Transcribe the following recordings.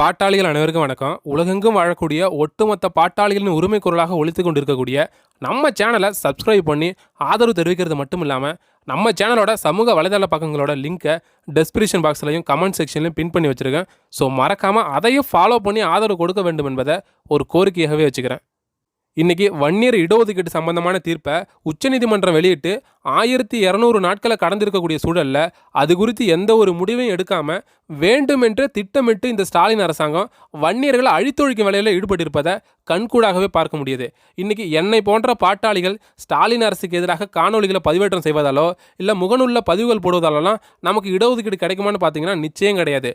பாட்டாளிகள் அனைவருக்கும் வணக்கம். உலகெங்கும் வாழக்கூடிய ஒட்டுமொத்த பாட்டாளிகளின் உரிமை குரலாக ஒழித்து கொண்டிருக்கக்கூடிய நம்ம சேனலை சப்ஸ்கிரைப் பண்ணி ஆதரவு தெரிவிக்கிறது மட்டும் இல்லாமல் நம்ம சேனலோட சமூக வலைதள பக்கங்களோட லிங்க்கை டெஸ்கிரிப்ஷன் பாக்ஸ்லையும் கமெண்ட் செக்ஷன்லையும் பின் பண்ணி வச்சுருக்கேன். ஸோ மறக்காமல் அதையும் ஃபாலோ பண்ணி ஆதரவு கொடுக்க வேண்டும் என்பதை ஒரு கோரிக்கையாகவே வச்சுக்கிறேன். இன்னைக்கு வன்னியர் இடஒதுக்கீடு சம்பந்தமான தீர்ப்பை உச்சநீதிமன்றம் வெளியிட்டு ஆயிரத்தி இரநூறு நாட்களை கடந்திருக்கக்கூடிய சூழல்ல அது குறித்து எந்த ஒரு முடிவையும் எடுக்காமல் வேண்டுமென்று திட்டமிட்டு இந்த ஸ்டாலின் அரசாங்கம் வன்னியர்களை அழித்தொழிக்கும் வேலையில் ஈடுபட்டிருப்பதை கண்கூடாகவே பார்க்க முடியுது. இன்னைக்கு என்னை போன்ற பாட்டாளிகள் ஸ்டாலின் அரசுக்கு எதிராக காணொளிகளை பதிவேற்றம் செய்வதாலோ இல்லை முகநூலில் பதிவுகள் போடுவதாலலாம் நமக்கு இடஒதுக்கீடு கிடைக்குமான்னு பார்த்தீங்கன்னா நிச்சயம் கிடையாது.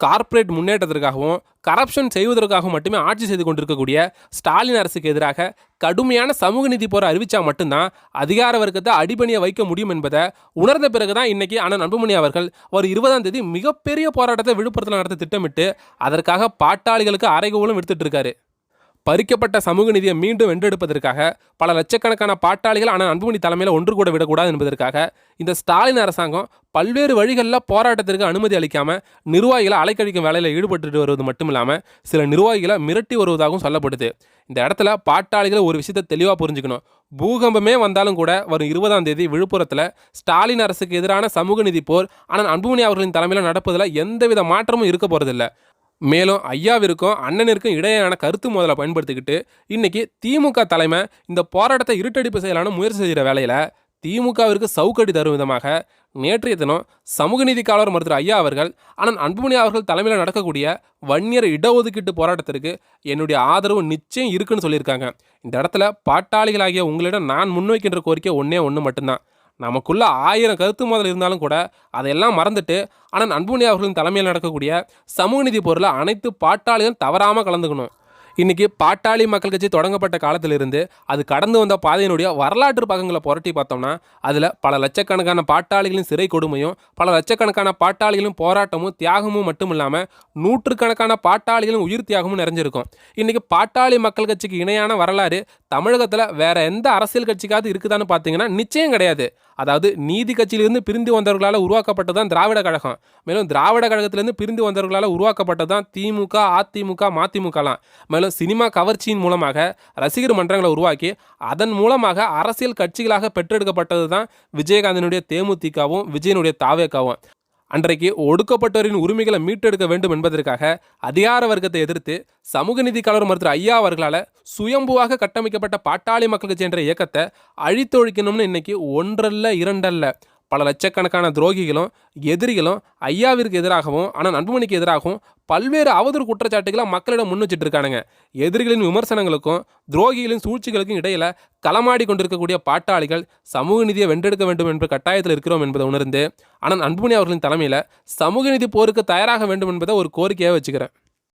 கார்ப்பரேட் முன்னேற்றத்திற்காகவும் கரப்ஷன் செய்வதற்காகவும் மட்டுமே ஆட்சி செய்து கொண்டிருக்கக்கூடிய ஸ்டாலின் அரசுக்கு எதிராக கடுமையான சமூக நீதி போரை அறிவிச்சா மட்டும்தான் அதிகார வர்க்கத்தை அடிபணியை வைக்க முடியும் என்பதை உணர்ந்த பிறகுதான் இன்றைக்கி அண்ணன் அன்புமணி அவர்கள் ஒரு இருபதாம் தேதி மிகப்பெரிய போராட்டத்தை விழுப்புரத்தில் நடத்த திட்டமிட்டு அதற்காக பாட்டாளிகளுக்கு அறைகோலும் விடுத்துட்டு இருக்காரு. பறிக்கப்பட்ட சமூக நிதியை மீண்டும் வென்றெடுப்பதற்காக பல லட்சக்கணக்கான பாட்டாளிகள் ஆனால் அன்புமணி தலைமையில் ஒன்று கூட விடக்கூடாது என்பதற்காக இந்த ஸ்டாலின் அரசாங்கம் பல்வேறு வழிகளில் போராட்டத்திற்கு அனுமதி அளிக்காமல் நிர்வாகிகளை அலைக்கழிக்கும் வேலையில் ஈடுபட்டு வருவது மட்டும் இல்லாமல் சில நிர்வாகிகளை மிரட்டி வருவதாகவும் சொல்லப்படுது. இந்த இடத்துல பாட்டாளிகள் ஒரு விஷயத்தை தெளிவாக புரிஞ்சுக்கணும். பூகம்பமே வந்தாலும் கூட வரும் இருபதாம் தேதி விழுப்புரத்தில் ஸ்டாலின் அரசுக்கு எதிரான சமூக நிதி போர் ஆனால் அன்புமணி அவர்களின் தலைமையில் நடப்பதில் எந்தவித மாற்றமும் இருக்க போகிறதில்ல மேலும் ஐயாவிற்கும் அண்ணனிற்கும் இடையேயான கருத்து மோதலை பயன்படுத்திக்கிட்டு இன்னைக்கு திமுக தலைமை இந்த போராட்டத்தை இருட்டடிப்பு செய்யலான்னு முயற்சி செய்கிற வேலையில் திமுகவிற்கு சவுக்கடி தரும் விதமாக நேற்றைய தினம் சமூக நீதி காவலர் மருத்துவர் ஐயா அவர்கள் ஆனால் அன்புமணி அவர்கள் தலைமையில் நடக்கக்கூடிய வன்னியர் இடஒதுக்கீட்டு போராட்டத்திற்கு என்னுடைய ஆதரவு நிச்சயம் இருக்குன்னு சொல்லியிருக்காங்க. இந்த இடத்துல பாட்டாளிகளாகிய உங்களிடம் நான் முன்வைக்கின்ற கோரிக்கை ஒன்றே ஒன்று மட்டும்தான். நமக்குள்ள ஆயிரம் கருத்து மோதல் இருந்தாலும் கூட அதையெல்லாம் மறந்துட்டு ஆனால் அன்புமணி அவர்களின் தலைமையில் நடக்கக்கூடிய சமூக நீதி பொருளை அனைத்து பாட்டாளிகளும் தவறாமல் கலந்துக்கணும். இன்றைக்கி பாட்டாளி மக்கள் கட்சி தொடங்கப்பட்ட காலத்திலிருந்து அது கடந்து வந்த பாதையினுடைய வரலாற்று பக்கங்களை புரட்டி பார்த்தோம்னா அதில் பல லட்சக்கணக்கான பாட்டாளிகளின் சிறை கொடுமையும் பல லட்சக்கணக்கான பாட்டாளிகளின் போராட்டமும் தியாகமும் மட்டும் இல்லாமல் நூற்றுக்கணக்கான பாட்டாளிகளும் உயிர் தியாகமும் நிறைஞ்சிருக்கும். இன்றைக்கி பாட்டாளி மக்கள் கட்சிக்கு இணையான வரலாறு தமிழகத்தில் வேற எந்த அரசியல் கட்சிக்காவது இருக்குதான்னு பார்த்தீங்கன்னா நிச்சயம் கிடையாது. அதாவது நீதி கட்சியிலிருந்து பிரிந்து வந்தவர்களால் உருவாக்கப்பட்டது தான் திராவிட கழகம். மேலும் திராவிட கழகத்திலிருந்து பிரிந்து வந்தவர்களால் உருவாக்கப்பட்டது தான் திமுக அதிமுக மதிமுகலாம். மேலும் சினிமா கவர்ச்சியின் மூலமாக ரசிகர் மன்றங்களை உருவாக்கி அதன் மூலமாக அரசியல் கட்சிகளாக பெற்றெடுக்கப்பட்டது தான் விஜயகாந்தனுடைய தேமுதிகவும் விஜயனுடைய தாவேக்காவும். அன்றைக்கு ஒடுக்கப்பட்டோரின் உரிமைகளை மீட்டெடுக்க வேண்டும் என்பதற்காக அதிகார வர்க்கத்தை எதிர்த்து சமூக நீதி கலவர் மருத்துவர் ஐயா அவர்களால் சுயம்புவாக கட்டமைக்கப்பட்ட பாட்டாளி மக்களுக்கு சென்ற இயக்கத்தை அழித்தொழிக்கணும்னு இன்னைக்கு ஒன்றல்ல இரண்டல்ல. பல லட்சக்கணக்கான துரோகிகளும் எதிரிகளும் ஐயாவிற்கு எதிராகவும் ஆனால் அன்புமணிக்கு எதிராகவும் பல்வேறு அவதூறு குற்றச்சாட்டுகளை மக்களிடம் முன் வச்சுட்டு இருக்கானுங்க எதிரிகளின் விமர்சனங்களுக்கும் துரோகிகளின் சூழ்ச்சிகளுக்கும் இடையில களமாடி கொண்டிருக்கக்கூடிய பாட்டாளிகள் சமூக நீதியை வென்றெடுக்க வேண்டும் என்ற கட்டாயத்தில் இருக்கிறோம் என்பதை உணர்ந்து ஆனால் அன்புமணி அவர்களின் தலைமையில் சமூக நீதி போருக்கு தயாராக வேண்டும் என்பதை ஒரு கோரிக்கையாக வச்சுக்கிறேன்.